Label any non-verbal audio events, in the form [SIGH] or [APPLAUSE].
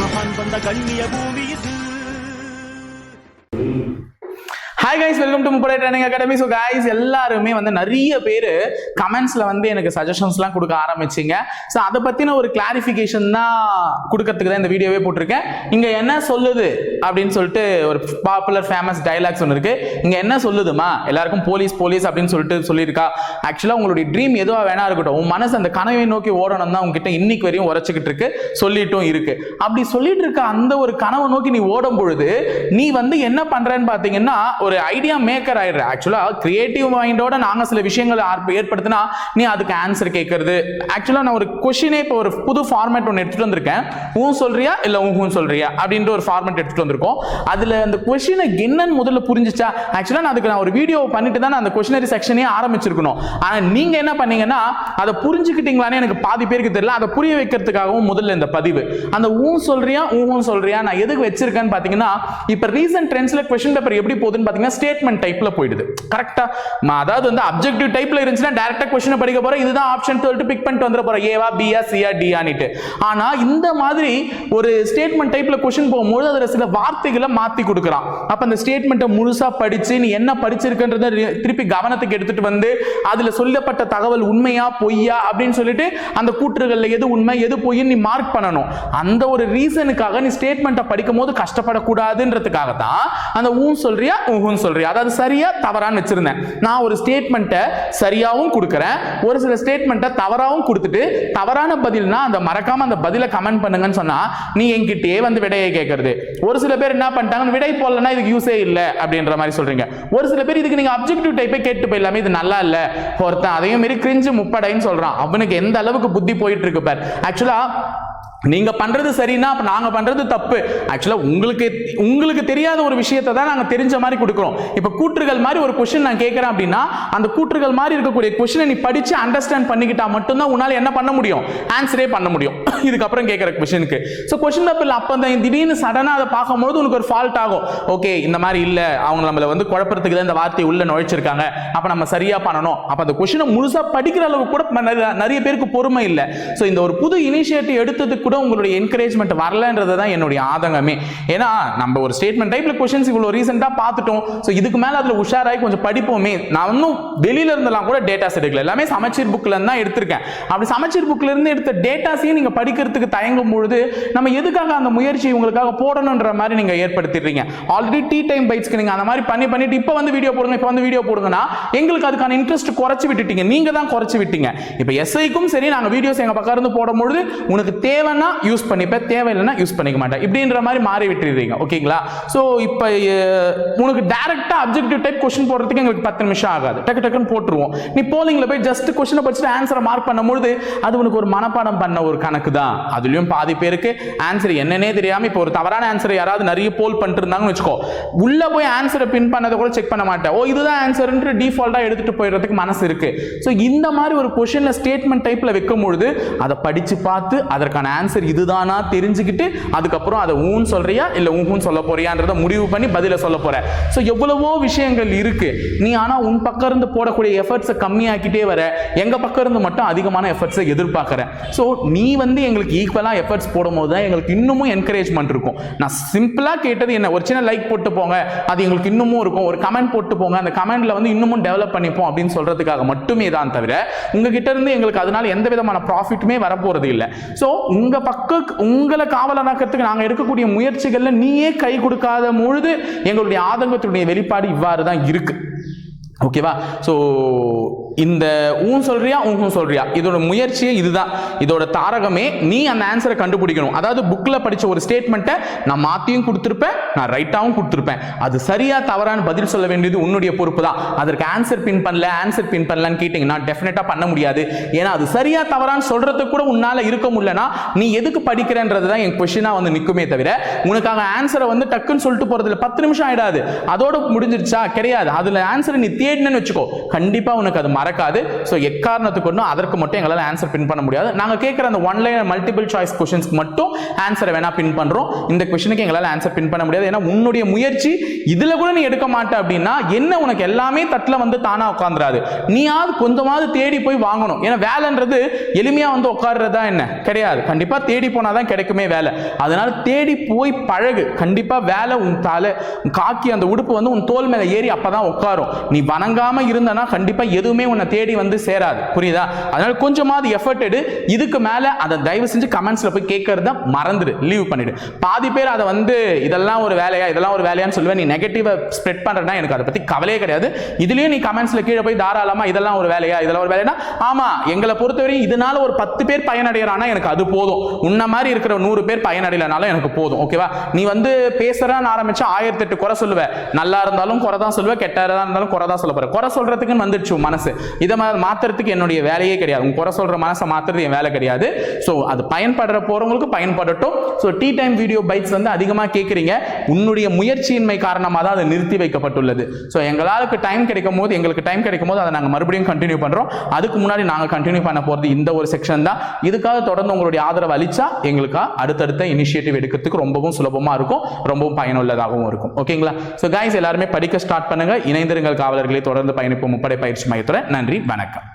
மகான் வந்த கண்ணிய பூமி இது. ஹாய் கைஸ் வெல்கம் டு முப்படை ட்ரைனிங் அகாடமி ஸோ கைஸ் எல்லாருமே வந்து நிறைய பேர் கமெண்ட்ஸில் வந்து எனக்கு சஜஷன்ஸ்லாம் கொடுக்க ஆரம்பிச்சிங்க. ஸோ அதை பற்றின ஒரு கிளாரிஃபிகேஷன் தான் கொடுக்கறதுக்கு தான் இந்த வீடியோவே போட்டிருக்கேன். இங்கே என்ன சொல்லுது அப்படின்னு சொல்லிட்டு ஒரு பாப்புலர் ஃபேமஸ் டைலாக்ஸ் ஒன்று இருக்குது இங்கே என்ன சொல்லுதுமா? எல்லாருக்கும் போலீஸ் போலீஸ் அப்படின்னு சொல்லிட்டு சொல்லியிருக்கா. ஆக்சுவலாக உங்களுடைய ட்ரீம் எதுவாக வேணா இருக்கட்டும். உன் மனசு அந்த கனவை நோக்கி ஓடணும் தான் உங்ககிட்ட இன்னைக்கு வரையும் உரைச்சிக்கிட்டு இருக்கு. சொல்லிட்டும் இருக்கு. அப்படி சொல்லிட்டு இருக்க அந்த ஒரு கனவை நோக்கி நீ ஓடும் பொழுது நீ வந்து என்ன பண்ணுறேன்னு பார்த்தீங்கன்னா ஒரு ஐடியா மேக்கர் ஆயிடுற. ஆக்சுவலா கிரியேட்டிவ் மைண்டோட நாங்க சில விஷயங்களை ஏற்படுத்தினா நீ அதுக்கு ஆன்சர் கேட்கறது ஆக்சுவலா நான் ஒரு கொஷினே இப்போ ஒரு புது ஃபார்மேட் ஒன்று எடுத்துட்டு வந்திருக்கேன். ஊ சொல்றியா இல்ல ஊ சொல்றியா? அப்படின்ற ஒரு ஃபார்மேட் எடுத்துட்டு வந்திருக்கோம். அதுல அந்த கொஷினை என்னன்னு முதல்ல புரிஞ்சுச்சா? ஆக்சுவலா நான் அதுக்கு நான் ஒரு வீடியோ பண்ணிட்டு தான் அந்த கொஷினரி செக்ஷனே ஆரம்பிச்சிருக்கணும். ஆனா நீங்க என்ன பண்ணீங்கன்னா அதை புரிஞ்சுக்கிட்டீங்களான்னு எனக்கு பாதி பேருக்கு தெரியல. அதை புரிய வைக்கிறதுக்காகவும் முதல்ல இந்த பதிவு. அந்த ஊ சொல்றியா ஊஹும் சொல்றியா நான் எதுக்கு வச்சிருக்கேன்னு பாத்தீங்கன்னா இப்ப ரீசன்ட் ட்ரெண்ட்ஸ்ல கொஷின் பேப்பர் எப்படி போகுதுன்னு பாத்தீங்கன்னா ஸ்டேட்மெண்ட் டைப்ல போயிடுது. கரெக்டா அதாவது வந்து அப்ஜெக்டிவ் டைப்ல இருந்துச்சுன்னா டேரக்டா கொஸ்டின் படிக்க போறோம். இதுதான் ஆப்ஷன் சொல்லிட்டு பிக் பண்ணிட்டு வந்துட போறோம். ஏவா பிஆ சிஆ டிஆனிட்டு ஆனா இந்த மாதிரி ஒரு ஸ்டேட்மெண்ட் டைப்ல கொஸ்டின் போகும்போது அதுல சில வார்த்தைகளை மாத்தி கொடுக்குறான். அப்ப அந்த ஸ்டேட்மெண்ட்டை முழுசா படிச்சு நீ என்ன படிச்சிருக்கன்றத திருப்பி கவனத்துக்கு எடுத்துட்டு வந்து அதுல சொல்லப்பட்ட தகவல் உண்மையா பொய்யா அப்படின்னு சொல்லிட்டு அந்த கூற்றுகள்ல எது உண்மை எது பொய்ன்னு நீ மார்க் பண்ணணும். அந்த ஒரு ரீசனுக்காக நீ ஸ்டேட்மெண்ட்டை படிக்கும் போது கஷ்டப்படக்கூடாதுன்றதுக்காக தான் அந்த ஊன் சொல்றியா தப்புன்னு சொல்றியா? அதாவது சரியா தவறான்னு வச்சிருந்தேன். நான் ஒரு ஸ்டேட்மெண்ட்டை சரியாவும் கொடுக்குறேன். ஒரு சில ஸ்டேட்மெண்ட்டை தவறாவும் கொடுத்துட்டு தவறான பதில்னா அந்த மறக்காம அந்த பதிலை கமெண்ட் பண்ணுங்கன்னு சொன்னா நீ என்கிட்டயே வந்து விடையை கேட்கறது. ஒரு சில பேர் என்ன பண்ணிட்டாங்க விடை போடலன்னா இதுக்கு யூஸே இல்லை அப்படின்ற மாதிரி சொல்றீங்க. ஒரு சில பேர் இதுக்கு நீங்க அப்ஜெக்டிவ் டைப்பே கேட்டு போயிடலாமே இது நல்லா இல்லை. ஒருத்தன் அதையும் மாரி கிரிஞ்சு முப்படைன்னு சொல்றான். அவனுக்கு எந்த அளவுக்கு புத்தி போயிட்டு இருக்கு பார். ஆக்சுவலா நீங்க பண்றது சரின்னா அப்ப நாங்க பண்றது தப்பு. ஆக்சுவலா உங்களுக்கு உங்களுக்கு தெரியாத ஒரு விஷயத்தை தான் நாங்க தெரிஞ்ச மாதிரி கொடுக்குறோம். இப்ப கூற்றுகள் மாதிரி ஒரு கொஸ்டின் நான் கேட்கறேன் அப்படின்னா அந்த கூற்றுகள் மாதிரி இருக்கக்கூடிய கொஸ்டினை நீ படிச்சு அண்டர்ஸ்டாண்ட் பண்ணிக்கிட்டா மட்டும்தான் உன்னால என்ன பண்ண முடியும்? ஆன்சரே பண்ண முடியும். [LAUGHS] இதுக்கப்புறம் கேட்குற கொஷினுக்கு ஸோ கொஷின் தப்பு இல்லை அப்போ தான் திடீர்னு சடனா அதை பார்க்கும்போது உனக்கு ஒரு ஃபால்ட் ஆகும். ஓகே இந்த மாதிரி இல்ல. அவங்க நம்மள வந்து குழப்பத்துக்கு தான் இந்த வார்த்தையை உள்ள நுழைச்சிருக்காங்க. அப்ப நம்ம சரியா பண்ணணும். அப்ப அந்த கொஷினை முழுசா படிக்கிற அளவுக்கு கூட நிறைய- நிறைய பேருக்கு பொறுமை இல்லை. ஸோ இந்த ஒரு புது இனிஷியேட்டிவ் எடுத்ததுக்கு கூட உங்களுடைய என்கரேஜ்மெண்ட் வரலன்றது தான் என்னுடைய ஆதங்கமே. ஏன்னா நம்ம ஒரு ஸ்டேட்மெண்ட் டைப்ல கொஷின்ஸ் இவ்வளோ ரீசெண்டாக பார்த்துட்டோம். ஸோ இதுக்கு மேலே அதில் உஷாராகி கொஞ்சம் படிப்போமே. நான் இன்னும் வெளியில இருந்தெல்லாம் கூட டேட்டாஸ் எடுக்கல. எல்லாமே சமச்சீர் புக்கில் தான் எடுத்திருக்கேன். அப்படி சமச்சீர் புக்கில் இருந்து எடுத்த டேட்டாஸையும் நீங்கள் படிக்கிறதுக்கு தயங்கும் பொழுது நம்ம எதுக்காக அந்த முயற்சி உங்களுக்காக போடணுன்ற மாதிரி நீங்கள் ஏற்படுத்திடுறீங்க. ஆல்ரெடி டீ டைம் பைட்ஸ்க்கு நீங்கள் அந்த மாதிரி பண்ணி பண்ணிட்டு இப்போ வந்து வீடியோ போடுங்க இப்போ வந்து வீடியோ போடுங்கன்னா எங்களுக்கு அதுக்கான இன்ட்ரெஸ்ட் குறைச்சி விட்டுட்டீங்க. நீங்கள் தான் குறைச்சி விட்டீங்க. இப்போ எஸ்ஐக்கும் சரி நாங்கள் வீடியோஸ் எங்கள் பக்கம் இருந்து போடும்பொழுது உனக்கு தேவைன்னா யூஸ் பண்ணிப்பேன் தேவையில்லைன்னா யூஸ் பண்ணிக்க மாட்டேன். இப்படின்ற மாதிரி மாறி விட்டுறீங்க. ஓகேங்களா ஸோ இப்போ உனக்கு டேரெக்டாக அப்ஜெக்டிவ் டைப் கொஸ்டின் போடுறதுக்கு எங்களுக்கு பத்து நிமிஷம் ஆகாது. டக்கு டக்குன்னு போட்டுருவோம். நீ போலிங்ல போய் ஜஸ்ட் கொஸ்டினை படிச்சுட்டு ஆன்சரை மார்க் பண்ணும்பொழுது அது உனக்கு ஒரு மனப்பாடம் பண்ண ஒரு கணக்கு தான். அதுலயும் பாதி பேருக்கு ஆன்சர் என்னன்னே தெரியாமல் இப்போ ஒரு தவறான ஆன்சர் யாராவது நிறைய போல் பண்ணிட்டு இருந்தாங்கன்னு வச்சுக்கோ உள்ளே போய் ஆன்சரை பின் பண்ணதை கூட செக் பண்ண மாட்டேன். ஓ இதுதான் ஆன்சர்ன்ட்டு டிஃபால்ட்டாக எடுத்துகிட்டு போயிடுறதுக்கு மனசு இருக்கு. ஸோ இந்த மாதிரி ஒரு கொஷின்ல ஸ்டேட்மெண்ட் டைப்ல வைக்கும்பொழுது அதை படிச்சு பார்த்து அதற்கான ஆன்சர் இதுதானா தெரிஞ்சுக்கிட்டு அதுக்கப்புறம் அதை ஊன்னு சொல்றியா இல்ல ஊஹுன்னு சொல்ல போறியான்றதை முடிவு பண்ணி பதில சொல்ல போற. ஸோ எவ்வளவோ விஷயங்கள் இருக்கு. நீ ஆனா உன் பக்கம் இருந்து போடக்கூடிய எஃபர்ட்ஸை கம்மியாக்கிட்டே வர. எங்க பக்கம் இருந்து மட்டும் அதிகமான எஃபர்ட்ஸை எதிர்பார்க்கற. ஸோ நீ வந்து எங்களுக்கு ஈக்குவலா எஃபர்ட்ஸ் போடும்போது தான் எங்களுக்கு இன்னமும் என்கரேஜ்மெண்ட் இருக்கும். நான் சிம்பிளா கேட்டது என்ன? ஒரு சின்ன லைக் போட்டு போங்க. அது எங்களுக்கு இன்னமும் இருக்கும். ஒரு கமெண்ட் போட்டு போங்க. அந்த கமெண்ட்ல வந்து இன்னமும் டெவலப் பண்ணிப்போம் அப்படின்னு சொல்றதுக்காக மட்டுமே தான் தவிர உங்ககிட்ட இருந்து எங்களுக்கு அதனால எந்த விதமான ப்ராஃபிட்டுமே வரப்போறது இல்லை. ஸோ உங்க பக்கம் உங்களை காவலனாக்கிறதுக்கு நாங்கள் எடுக்கக்கூடிய முயற்சிகளில் நீயே கை கொடுக்காத பொழுது எங்களுடைய ஆதங்கத்தினுடைய வெளிப்பாடு இவ்வாறு தான் இருக்கு ஓகேவா ஸோ இந்த ஊன் சொல்றியா ஊஹும் சொல்றியா? இதோட முயற்சியே இதுதான். இதோட தாரகமே நீ அந்த ஆன்சரை கண்டுபிடிக்கணும். அதாவது புக்கில் படித்த ஒரு ஸ்டேட்மெண்ட்டை நான் மாற்றியும் கொடுத்துருப்பேன் நான் ரைட்டாகவும் கொடுத்துருப்பேன். அது சரியா தவறான பதில் சொல்ல வேண்டியது உன்னுடைய பொறுப்பு தான். அதற்கு ஆன்சர் பின் பண்ணல ஆன்சர் பின் பண்ணலன்னு கேட்டிங்கன்னா டெஃபினட்டாக பண்ண முடியாது. ஏன்னா அது சரியா தவறான்னு சொல்கிறது கூட உன்னால் இருக்க முடியலனா நீ எதுக்கு படிக்கிறன்றது தான் என் கொஷினாக வந்து நிற்குமே தவிர உனக்காக ஆன்சரை வந்து டக்குன்னு சொல்லிட்டு போகிறதுல பத்து நிமிஷம் ஆயிடாது. அதோட முடிஞ்சிருச்சா? கிடையாது. அதில் ஆன்சரை நீ தேடினு வச்சுக்கோ. கண்டிப்பாக உனக்கு அது மறக்காது. ஸோ எக்காரணத்துக்கு ஒன்றும் அதற்கு மட்டும் எங்களால் ஆன்சர் பின் பண்ண முடியாது. நாங்கள் கேட்குற அந்த ஒன் லைன் மல்டிபிள் சாய்ஸ் கொஷின்ஸ்க்கு மட்டும் ஆன்சரை வேணால் பின் பண்ணுறோம் இந்த கொஷனுக்கு எங்களால் ஆன்சர் பின் பண்ண முடியாது. ஏன்னா உன்னுடைய முயற்சி இதில் கூட நீ எடுக்க மாட்டே அப்படின்னா என்ன உனக்கு எல்லாமே தட்டில் வந்து தானா உட்காந்துராது நீயாவது கொஞ்சமாவது தேடி போய் வாங்கணும். ஏன்னா வேலைன்றது எளிமையாக வந்து உட்காடுறதா என்ன? கிடையாது. கண்டிப்பாக தேடி போனாதான் கிடைக்குமே வேலை. அதனால தேடி போய் பழகு. கண்டிப்பாக வேலை உன் தலை காக்கி அந்த உடுப்பு வந்து உன் தோல் மேலே ஏறி அப்பதான் உட்காரும். நீ வணங்காமல் இருந்தனா கண்டிப்பாக எதுவுமே உன்னை தேடி வந்து சேராது. புரியுதா? அதனால கொஞ்சமாவது எஃபர்ட் எடு. இதுக்கு மேல அதை தயவு செஞ்சு கமெண்ட்ஸ்ல போய் கேட்கறத மறந்துடு. லீவ் பண்ணிடு. பாதி பேர் அதை வந்து இதெல்லாம் ஒரு வேலையா? இதெல்லாம் ஒரு வேலையான்னு சொல்லுவேன். நீ நெகட்டிவ் ஸ்ப்ரெட் பண்றேன்னா எனக்கு அதை பத்தி கவலையே கிடையாது. இதுலயும் நீ கமெண்ட்ஸ்ல கீழே போய் தாராளமா இதெல்லாம் ஒரு வேலையா? இதெல்லாம் ஒரு வேலையா ஆமா. எங்களை பொறுத்தவரையும் இதனால ஒரு பத்து பேர் பயனடைகிறானா எனக்கு அது போதும். உன்ன மாதிரி இருக்கிற நூறு பேர் பயனடையலனாலும் எனக்கு போதும். ஓகேவா நீ வந்து பேசுறான்னு ஆரம்பிச்சா ஆயிரத்தி எட்டு குறை சொல்லுவ. நல்லா இருந்தாலும் குறை தான் சொல்லுவேன் கெட்டதா இருந்தாலும் குறை தான் சொல்ல போறேன் குறை சொல்றதுக்குன்னு வந்துடுச்சு மனசு. இதை மா- என்னுடைய வேலையே கிடையாது. உங்க குறை சொல்ற மனசை மாற்றுறது என் வேலை கிடையாது. ஸோ அது பயன்படுற போறவங்களுக்கு பயன்படட்டும். So tea time video bytes வந்து அதிகமாக கேட்குறீங்க உன்னுடைய முயற்சியின்மை காரணமாக தான் அது நிறுத்தி வைக்கப்பட்டுள்ளது. ஸோ எங்களுக்கு டைம் கிடைக்கும் போது எங்களுக்கு டைம் கிடைக்கும் போது அதை நாங்கள் மறுபடியும் கண்டினியூ பண்ணுறோம் அதுக்கு முன்னாடி நாங்கள் கண்டினியூ பண்ண போகிறது இந்த ஒரு செக்ஷன் தான். இதுக்காக தொடர்ந்து உங்களுடைய ஆதரவு அளிச்சா எங்களுக்கு அடுத்தடுத்த இனிஷியேட்டிவ் எடுக்கிறதுக்கு ரொம்பவும் சுலபமாக இருக்கும். ரொம்பவும் பயனுள்ளதாகவும் இருக்கும். ஓகேங்களா ஸோ கைஸ் எல்லாருமே படிக்க ஸ்டார்ட் பண்ணுங்க. இணைந்திருங்கள் காவலர்களை. தொடர்ந்து பயணிப்போம். முப்படை பயிற்சி மையத்துடன் நன்றி வணக்கம்